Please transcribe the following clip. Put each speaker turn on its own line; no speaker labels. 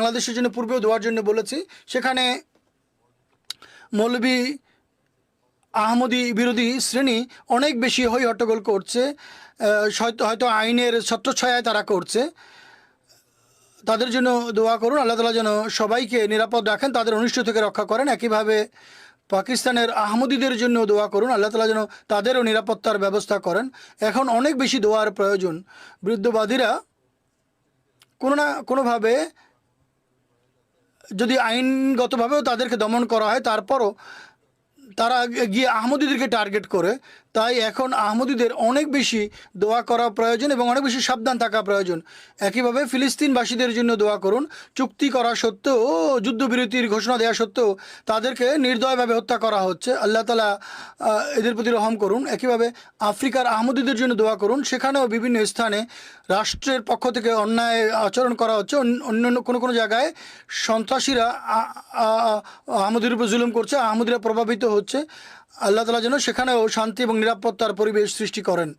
বাংলাদেশের জন্য, পূর্বেও দেওয়ার জন্য বলেছি। সেখানে মৌলবী আহমদি বিরোধী শ্রেণি অনেক বেশি হই হট্টগোল করছে হয়তো হয়তো আইনের ছত্রছায়ায় তারা করছে। তাদের জন্য দোয়া করুন, আল্লাহ তালা যেন সবাইকে নিরাপদ রাখেন, তাদের অনিষ্ট থেকে রক্ষা করেন। একইভাবে পাকিস্তানের আহমদীদের জন্য দোয়া করুন, আল্লাহ তালা যেন তাদেরও নিরাপত্তার ব্যবস্থা করেন। এখন অনেক বেশি দোয়ার প্রয়োজন। বৃদ্ধবাদীরা কোনো না কোনোভাবে যদি আইনগতভাবেও তাদেরকে দমন করা হয় তারপরও তারা গিয়ে আহমদীদেরকে টার্গেট করে তাই এখন আহমদীদের অনেক বেশি দোয়া করা প্রয়োজন এবং অনেক বেশি সাবধান থাকা প্রয়োজন। একইভাবে ফিলিস্তিনবাসীদের জন্য দোয়া করুন। চুক্তি করা সত্ত্বেও, যুদ্ধবিরতির ঘোষণা দেওয়া সত্ত্বেও তাদেরকে নির্দয়ভাবে হত্যা করা হচ্ছে। আল্লাহ তালা এদের প্রতি রহম করুন। একইভাবে আফ্রিকার আহমদীদের জন্য দোয়া করুন। সেখানেও বিভিন্ন স্থানে রাষ্ট্রের পক্ষ থেকে অন্যায় আচরণ করা হচ্ছে। অন্য- অন্যান্য কোনো কোনো জায়গায় সন্ত্রাসীরা আহমদের উপর জুলুম করছে। আহমদিরা প্রভাবিত হচ্ছে। আল্লাহ তালা যেন সেখানেও শান্তি এবং নিরাপত্তার পরিবেশ সৃষ্টি করেন।